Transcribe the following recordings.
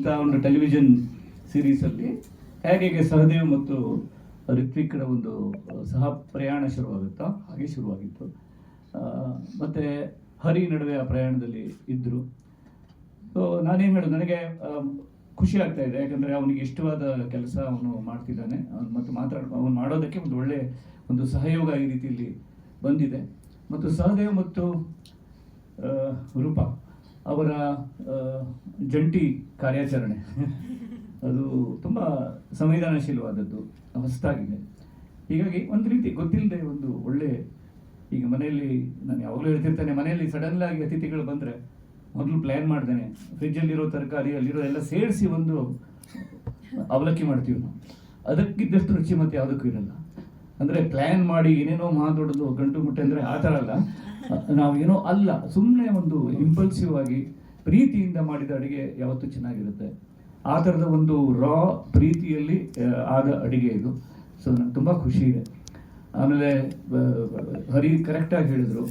ಅಂತ ಒಂದು ಟೆಲಿವಿಷನ್ ಸೀರೀಸಲ್ಲಿ ಹೇಗೆ ಹೇಗೆ ಸಹದೇವ್ ಮತ್ತು ಋತ್ವಿಕ್ರ ಒಂದು, ಸಹ ಪ್ರಯಾಣ ಶುರುವಾಗುತ್ತೋ ಹಾಗೆ ಶುರುವಾಗಿತ್ತು. ಮತ್ತು ಹರಿ ನಡುವೆ ಆ ಪ್ರಯಾಣದಲ್ಲಿ ಇದ್ದರು ಸೊ ನಾನೇನು ಹೇಳೋದು, ನನಗೆ ಖುಷಿ ಆಗ್ತಾ ಇದೆ. ಯಾಕಂದರೆ ಅವನಿಗೆ ಇಷ್ಟವಾದ ಕೆಲಸ ಅವನು ಮಾಡ್ತಿದ್ದಾನೆ. ಅವನು ಮತ್ತು ಮಾತಾಡ ಅವನು ಮಾಡೋದಕ್ಕೆ ಒಂದು ಒಳ್ಳೆ ಒಂದು ಸಹಯೋಗ ಈ ರೀತಿಯಲ್ಲಿ ಬಂದಿದೆ. ಮತ್ತು ಸಹದೇವ್ ಮತ್ತು ರೂಪಾ ಅವರ ಜಂಟಿ ಕಾರ್ಯಾಚರಣೆ. ಅದು ತುಂಬ ಸಂವೇದನಾಶೀಲವಾದದ್ದು, ಹೊಸದಾಗಿದೆ. ಹೀಗಾಗಿ ಒಂದು ರೀತಿ ಗೊತ್ತಿಲ್ಲದೆ ಒಂದು ಒಳ್ಳೆ, ಈಗ ಮನೆಯಲ್ಲಿ ನಾನು ಯಾವಾಗಲೂ ಹೇಳ್ತಿರ್ತೇನೆ, ಮನೆಯಲ್ಲಿ ಸಡನ್ಲಾಗಿ ಅತಿಥಿಗಳು ಬಂದರೆ ಮೊದಲು ಪ್ಲ್ಯಾನ್ ಮಾಡ್ತೇನೆ. ಫ್ರಿಜ್ಜಲ್ಲಿರೋ ತರಕಾರಿ, ಅಲ್ಲಿರೋ ಎಲ್ಲ ಸೇರಿಸಿ ಒಂದು ಅವಲಕ್ಕಿ ಮಾಡ್ತೀವಿ ನಾವು. ಅದಕ್ಕಿದ್ದಷ್ಟು ರುಚಿ ಮತ್ತೆ ಯಾವುದಕ್ಕೂ ಇರಲ್ಲ. ಅಂದರೆ ಪ್ಲ್ಯಾನ್ ಮಾಡಿ ಏನೇನೋ ಮಾತಾಡೋದು ಗಂಟು ಮುಟ್ಟೆ ಅಂದರೆ ಆ ಥರ ಅಲ್ಲ. ನಾವು ಏನೋ ಅಲ್ಲ ಸುಮ್ಮನೆ ಒಂದು ಇಂಪಲ್ಸಿವ್ ಆಗಿ ಪ್ರೀತಿಯಿಂದ ಮಾಡಿದ ಅಡುಗೆ ಯಾವತ್ತೂ ಚೆನ್ನಾಗಿರುತ್ತೆ. ಆ ಥರದ ಒಂದು ರಾ ಪ್ರೀತಿಯಲ್ಲಿ ಆದ ಅಡುಗೆ ಇದು. ಸೊ ನಂಗೆ ತುಂಬ ಖುಷಿ ಇದೆ. ಆಮೇಲೆ ಹರಿ ಕರೆಕ್ಟಾಗಿ ಹೇಳಿದರು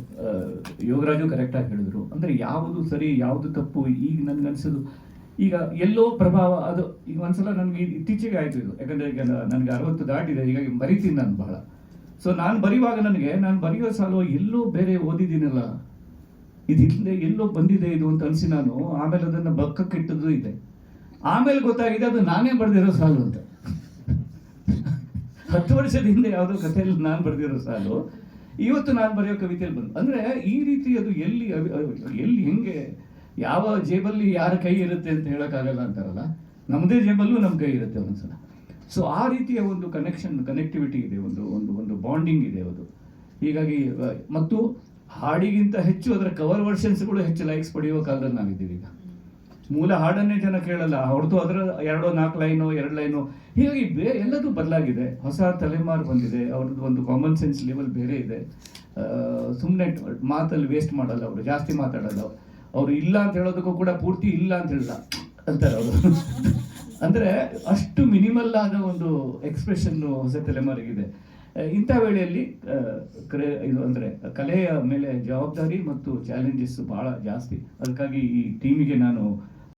ಯೋಗರಾಜು ಕರೆಕ್ಟಾಗಿ ಹೇಳಿದರು. ಅಂದರೆ ಯಾವುದು ಸರಿ, ಯಾವುದು ತಪ್ಪು, ಈಗ ನನಗನ್ಸೋದು ಈಗ ಎಲ್ಲೋ ಪ್ರಭಾವ, ಅದು ಈಗ ಒಂದ್ಸಲ ನನಗೆ ಇತ್ತೀಚೆಗೆ ಆಯಿತು ಇದು. ಯಾಕಂದರೆ ಈಗ ನನಗೆ ಅರವತ್ತು ದಾಟಿದೆ, ಹೀಗಾಗಿ ಮರಿತೀನಿ ನಾನು ಬಹಳ. ಸೊ ನಾನು ಬರೆಯುವಾಗ ನನಗೆ, ನಾನು ಬರೆಯೋ ಸಾಲು ಎಲ್ಲೋ ಬೇರೆ ಓದಿದ್ದೀನಲ್ಲ. ಇದು ಹಿಂದೆ ಎಲ್ಲೋ ಬಂದಿದೆ ಇದು ಅಂತ ಅನಿಸಿ ನಾನು, ಆಮೇಲೆ ಅದನ್ನು ಬಕ್ಕಕ್ಕಿಟ್ಟದ್ದು ಇದೆ. ಆಮೇಲೆ ಗೊತ್ತಾಗಿದೆ ಅದು ನಾನೇ ಬರೆದಿರೋ ಸಾಲು ಅಂತ. ಹತ್ತು ವರ್ಷದ ಹಿಂದೆ ಯಾವುದೋ ಕಥೆಯಲ್ಲಿ ನಾನು ಬರೆದಿರೋ ಸಾಲು, ಇವತ್ತು ನಾನು ಬರೆಯೋ ಕವಿತೆಯಲ್ಲಿ ಬಂದು, ಅಂದ್ರೆ ಈ ರೀತಿ ಅದು ಎಲ್ಲಿ ಎಲ್ಲಿ ಹೆಂಗೆ, ಯಾವ ಜೇಬಲ್ಲಿ ಯಾರ ಕೈ ಇರುತ್ತೆ ಅಂತ ಹೇಳೋಕ್ಕಾಗಲ್ಲ ಅಂತಾರಲ್ಲ? ನಮ್ಮದೇ ಜೇಬಲ್ಲೂ ನಮ್ಮ ಕೈ ಇರುತ್ತೆ ಒಂದ್ಸಲ. ಸೊ ಆ ರೀತಿಯ ಒಂದು ಕನೆಕ್ಷನ್ ಕನೆಕ್ಟಿವಿಟಿ ಇದೆ, ಒಂದು ಒಂದು ಒಂದು ಬಾಂಡಿಂಗ್ ಇದೆ ಅದು. ಹೀಗಾಗಿ ಮತ್ತು ಹಾಡಿಗಿಂತ ಹೆಚ್ಚು ಅದರ ಕವರ್ ವರ್ಷನ್ಸ್ಗಳು ಹೆಚ್ಚು ಲೈಕ್ಸ್ ಪಡೆಯುವ ಕಾಲದಲ್ಲಿ ನಾವಿದ್ದೀವಿ ಈಗ. ಮೂಲ ಹಾಡನ್ನೇ ಜನ ಕೇಳಲ್ಲ ಹೊರತು ಅದರ ಎರಡೋ ನಾಲ್ಕು ಲೈನು, ಎರಡು ಲೈನು. ಹೀಗಾಗಿ ಬೇ, ಎಲ್ಲದೂ ಬದಲಾಗಿದೆ. ಹೊಸ ತಲೆಮಾರು ಬಂದಿದೆ, ಅವ್ರದ್ದು ಒಂದು ಕಾಮನ್ ಸೆನ್ಸ್ ಲೆವೆಲ್ ಬೇರೆ ಇದೆ. ಸುಮ್ಮನೆ ಮಾತಲ್ಲಿ ವೇಸ್ಟ್ ಮಾಡಲ್ಲ ಅವರು, ಜಾಸ್ತಿ ಮಾತಾಡಲ್ಲ ಅವರು ಇಲ್ಲ ಅಂತ ಹೇಳೋದಕ್ಕೂ ಕೂಡ ಪೂರ್ತಿ ಇಲ್ಲ ಅಂತ ಹೇಳಲ್ಲ ಅಂತಾರೆ ಅವರು. ಅಂದರೆ ಅಷ್ಟು ಮಿನಿಮಲ್ ಆದ ಒಂದು ಎಕ್ಸ್ಪ್ರೆಷನ್ ಹೊಸ ತಲೆಮಾರಿಗಿದೆ. ಇಂಥ ವೇಳೆಯಲ್ಲಿ ಕ್ರೆ, ಇದು ಅಂದರೆ ಕಲೆಯ ಮೇಲೆ ಜವಾಬ್ದಾರಿ ಮತ್ತು ಚಾಲೆಂಜಸ್ ಭಾಳ ಜಾಸ್ತಿ. ಅದಕ್ಕಾಗಿ ಈ ಟೀಮಿಗೆ ನಾನು